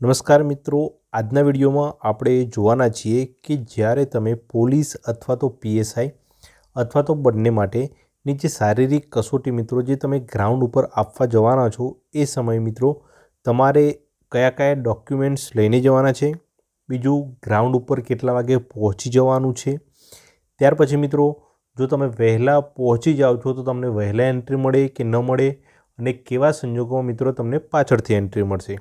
નમસ્કાર મિત્રો, આજના વિડીયોમાં આપણે જોવાના છીએ કે જ્યારે તમે પોલીસ અથવા તો પીએસઆઈ અથવા તો બંને માટેની જે શારીરિક કસોટી મિત્રો જે તમે ગ્રાઉન્ડ ઉપર આપવા જવાના છો, એ સમયે મિત્રો તમારે કયા કયા ડોક્યુમેન્ટ્સ લઈને જવાના છે, બીજું ગ્રાઉન્ડ ઉપર કેટલા વાગે પહોંચી જવાનું છે. ત્યાર પછી મિત્રો, જો તમે વહેલા પહોંચી જાઓ છો તો તમને વહેલા એન્ટ્રી મળે કે ન મળે અને કેવા સંજોગોમાં મિત્રો તમને પાછળથી એન્ટ્રી મળશે.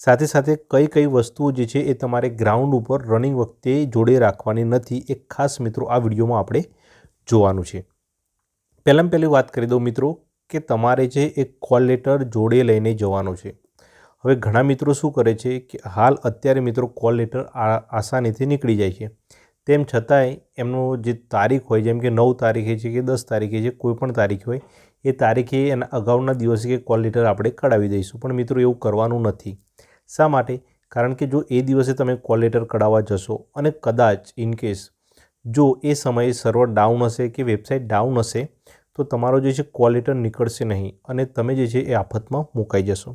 સાથે સાથે કઈ કઈ વસ્તુઓ જે છે એ તમારે ગ્રાઉન્ડ ઉપર રનિંગ વખતે જોડે રાખવાની નથી એ ખાસ મિત્રો આ વિડીયોમાં આપણે જોવાનું છે. પહેલાં પહેલી વાત કરી દઉં મિત્રો કે તમારે છે એક કોલ લેટર જોડે લઈને જવાનો છે. હવે ઘણા મિત્રો શું કરે છે કે હાલ અત્યારે મિત્રો કોલ લેટર આસાનીથી નીકળી જાય છે. તેમ છતાંય એમનો જે તારીખ હોય, જેમ કે નવ તારીખે છે કે દસ તારીખે છે, કોઈ પણ તારીખ હોય, એ તારીખે એના અગાઉના દિવસે કે કોલ લેટર આપણે કઢાવી દઈશું. પણ મિત્રો એવું કરવાનું નથી. શા માટે? કારણ કે જો એ દિવસે તમે કોલ લેટર કઢાવવા જશો અને કદાચ ઇનકેસ જો એ સમયે સર્વર ડાઉન હશે કે વેબસાઇટ ડાઉન હશે, તો તમારો જે છે કોલ લેટર નીકળશે નહીં અને તમે જે છે એ આફતમાં મુકાઈ જશો.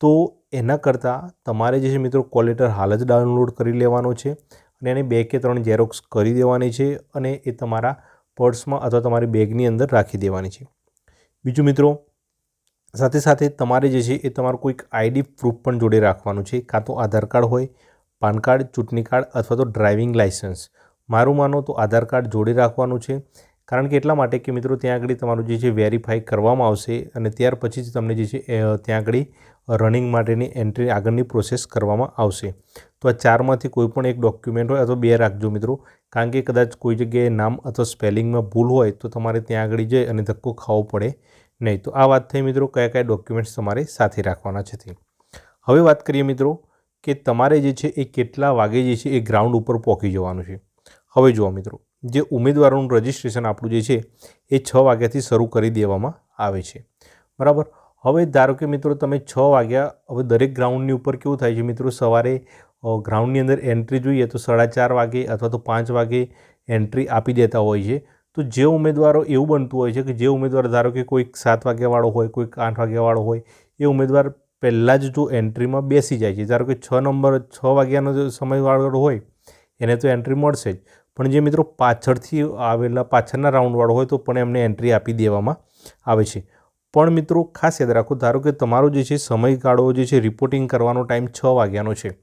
તો એના કરતાં તમારે જે છે મિત્રો કોલ લેટર હાલ જ ડાઉનલોડ કરી લેવાનો છે અને એને બે કે ત્રણ ઝેરોક્સ કરી દેવાની છે અને એ તમારા પર્સમાં અથવા તમારી બેગની અંદર રાખી દેવાની છે. બીજું મિત્રો સાથે સાથે તમારે જે છે એ તમારું કોઈક આઈડી પ્રૂફ પણ જોડે રાખવાનું છે, કાં તો આધાર કાર્ડ હોય, પાન કાર્ડ, ચૂંટણી કાર્ડ અથવા તો ડ્રાઇવિંગ લાઇસન્સ. મારું માનો તો આધાર કાર્ડ જોડે રાખવાનું છે, કારણ કે એટલા માટે કે મિત્રો ત્યાં આગળ તમારું જે છે વેરીફાઈ કરવામાં આવશે અને ત્યાર પછી જ તમને જે છે ત્યાં આગળ રનિંગ માટેની એન્ટ્રી આગળની પ્રોસેસ કરવામાં આવશે. તો આ ચારમાંથી કોઈ પણ એક ડોક્યુમેન્ટ હોય અથવા બે રાખજો મિત્રો, કારણ કે કદાચ કોઈ જગ્યાએ નામ અથવા સ્પેલિંગમાં ભૂલ હોય તો તમારે ત્યાં આગળ જઈ અને ધક્કો ખાવો પડે. નહીં, તો આ વાત થઈ મિત્રો, કયા કયા ડોક્યુમેન્ટ્સ તમારે સાથે રાખવાના છે હવે વાત કરીએ મિત્રો, કે તમારે જે છે એ કેટલા વાગે જે છે એ ગ્રાઉન્ડ ઉપર પહોંચી જવાનું છે. હવે જુઓ મિત્રો, જે ઉમેદવારોનું રજિસ્ટ્રેશન આપણું જે છે એ છ વાગ્યાથી શરૂ કરી દેવામાં આવે છે. બરાબર? હવે ધારો કે મિત્રો, તમે છ વાગ્યા, હવે દરેક ગ્રાઉન્ડની ઉપર કેવું થાય છે મિત્રો, સવારે ગ્રાઉન્ડની અંદર એન્ટ્રી જોઈએ તો સાડા ચાર વાગે અથવા તો પાંચ વાગે એન્ટ્રી આપી દેતા હોય છે. તો જે ઉમેદવારો એવું બનતું હોય છે કે જે ઉમેદવાર ધારો કે કોઈક સાત વાગ્યાવાળો હોય, કોઈક આઠ વાગ્યાવાળો હોય, એ ઉમેદવાર પહેલાં જ જો એન્ટ્રીમાં બેસી જાય છે. ધારો કે છ નંબર, છ વાગ્યાનો જો સમયવાળો હોય, એને તો એન્ટ્રી મળશે જ. પણ જે મિત્રો પાછળથી આવેલા પાછળના રાઉન્ડવાળો હોય તો પણ એમને એન્ટ્રી આપી દેવામાં આવે છે. પણ મિત્રો ખાસ યાદ રાખો, ધારો કે તમારો જે છે સમયગાળો જે છે રિપોર્ટિંગ કરવાનો ટાઈમ છ વાગ્યાનો છે.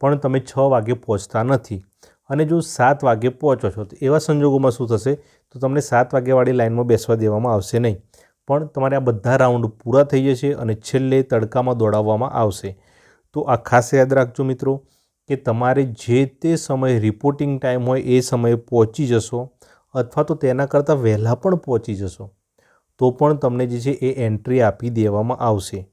પણ તમે છ વાગે પહોંચતા નથી. અને જો સાત વાગે પહોંચો છો, તો એવા સંજોગોમાં શું થશે? તો તમને સાત વાગ્યાવાળી લાઇનમાં બેસવા દેવામાં આવશે નહીં. પણ તમારે આ બધા રાઉન્ડ પૂરા થઈ જશે અને છેલ્લે તડકામાં દોડાવવામાં આવશે. તો આ ખાસ યાદ રાખજો મિત્રો, કે તમારે જે તે સમયે રિપોર્ટિંગ ટાઈમ હોય એ સમયે પહોંચી જશો અથવા તો તેના કરતાં વહેલા પણ પહોંચી જશો. તો પણ તમને જે છે એ એન્ટ્રી આપી દેવામાં આવશે.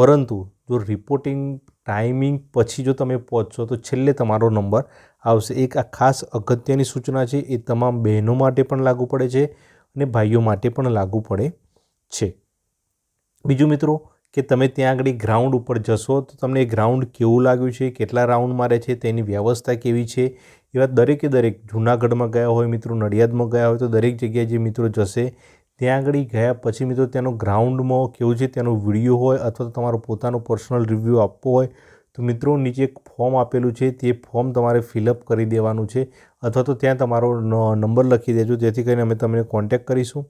પરંતુ જો રિપોર્ટિંગ ટાઈમિંગ પછી જો તમે પહોંચશો, તો છેલ્લે તમારો નંબર આવશે. એક આ ખાસ અગત્યની સૂચના છે, એ તમામ બહેનો માટે પણ લાગુ પડે છે અને ભાઈઓ માટે પણ લાગુ પડે છે. બીજું મિત્રો, કે તમે ત્યાં આગળ ગ્રાઉન્ડ ઉપર જશો, તો તમને ગ્રાઉન્ડ કેવું લાગ્યું છે, કેટલા રાઉન્ડ મારે છે, તેની વ્યવસ્થા કેવી છે? એવા દરેકે દરેક જૂનાગઢમાં ગયા હોય, મિત્રો, નડિયાદમાં ગયા હોય, તો દરેક જગ્યાએ જે મિત્રો જશે ત્યાં આગળ ગયા પછી મિત્રો તેનો ગ્રાઉન્ડમાં કેવું છે તેનો વીડિયો હોય અથવા તો તમારો પોતાનો પર્સનલ રિવ્યૂ આપવો હોય, તો મિત્રો નીચે એક ફોર્મ આપેલું છે, તે ફોર્મ તમારે ફિલઅપ કરી દેવાનું છે અથવા તો ત્યાં તમારો નંબર લખી દેજો, જેથી કરીને અમે તમને કોન્ટેક કરીશું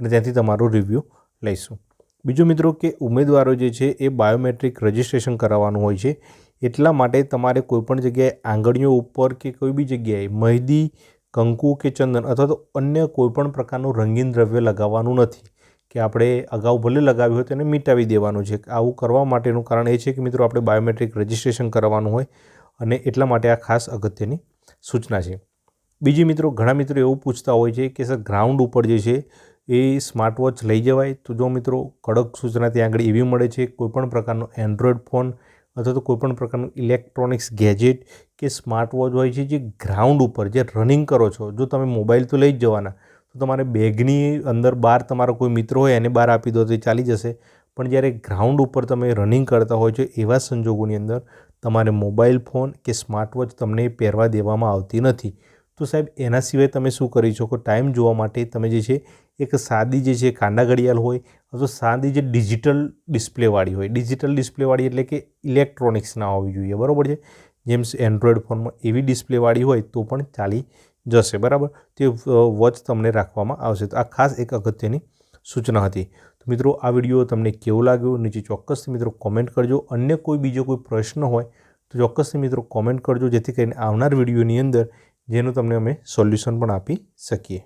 અને ત્યાંથી તમારો રિવ્યૂ લઈશું. બીજું મિત્રો કે ઉમેદવારો જે છે એ બાયોમેટ્રિક રજિસ્ટ્રેશન કરાવવાનું હોય છે, એટલા માટે તમારે કોઈપણ જગ્યાએ આંગળીઓ ઉપર કે કોઈ બી જગ્યાએ મહેંદી કંકુ કે ચંદન અથવા તો અન્ય કોઈપણ પ્રકારનું રંગીન દ્રવ્ય લગાવવાનું નથી. કે આપણે અગાઉ ભલે લગાવ્યું હોય તેને મિટાવી દેવાનું છે. આવું કરવા માટેનું કારણ એ છે કે મિત્રો આપણે બાયોમેટ્રિક રજિસ્ટ્રેશન કરવાનું હોય અને એટલા માટે આ ખાસ અગત્યની સૂચના છે. બીજી મિત્રો, ઘણા મિત્રો એવું પૂછતા હોય છે કે, સર, ગ્રાઉન્ડ ઉપર જે છે એ સ્માર્ટ વોચ લઈ જવાય? તો જો મિત્રો, કડક સૂચના ત્યાં આગળ એવી મળે છે, કોઈપણ પ્રકારનો એન્ડ્રોઈડ ફોન અથવા તો કોઈપણ પ્રકારનું ઇલેક્ટ્રોનિક્સ ગેજેટ કે સ્માર્ટ વોચ હોય છે જે ગ્રાઉન્ડ ઉપર જે રનિંગ કરો છો, જો તમે મોબાઈલ તો લઈ જ જવાના, તો તમારે બેગની અંદર બહાર તમારો કોઈ મિત્ર હોય એને બહાર આપી દો તો ચાલી જશે. પણ જ્યારે ગ્રાઉન્ડ ઉપર તમે રનિંગ કરતા હોય છો એવા સંજોગોની અંદર તમારે મોબાઈલ ફોન કે સ્માર્ટ વોચ તમને પહેરવા દેવામાં આવતી નથી. તો સાહેબ, એના સિવાય તમે શું કરી શકો? ટાઈમ જોવા માટે તમે જે છે, એક સાદી જે છે કાંડા ઘડિયાળ હોય અથવા સાદી જે ડિજિટલ ડિસ્પ્લેવાળી હોય, ડિજિટલ ડિસ્પ્લેવાળી એટલે કે ઇલેક્ટ્રોનિક્સ ના હોવી જોઈએ, બરાબર છે? જેમ એન્ડ્રોઈડ ફોનમાં એવી ડિસ્પ્લેવાળી હોય તો પણ ચાલી જશે, બરાબર? તે વોચ તમને રાખવામાં આવશે. તો આ ખાસ એક અગત્યની સૂચના હતી. તો મિત્રો, આ વીડિયો તમને કેવો લાગ્યો? નીચે ચોક્કસથી મિત્રો કોમેન્ટ કરજો. અન્ય કોઈ બીજો કોઈ પ્રશ્ન હોય તો ચોક્કસથી મિત્રો કોમેન્ટ કરજો, જેથી કરીને આવનાર વિડીયોની અંદર જેનું તમને અમે સોલ્યુશન પણ આપી શકીએ.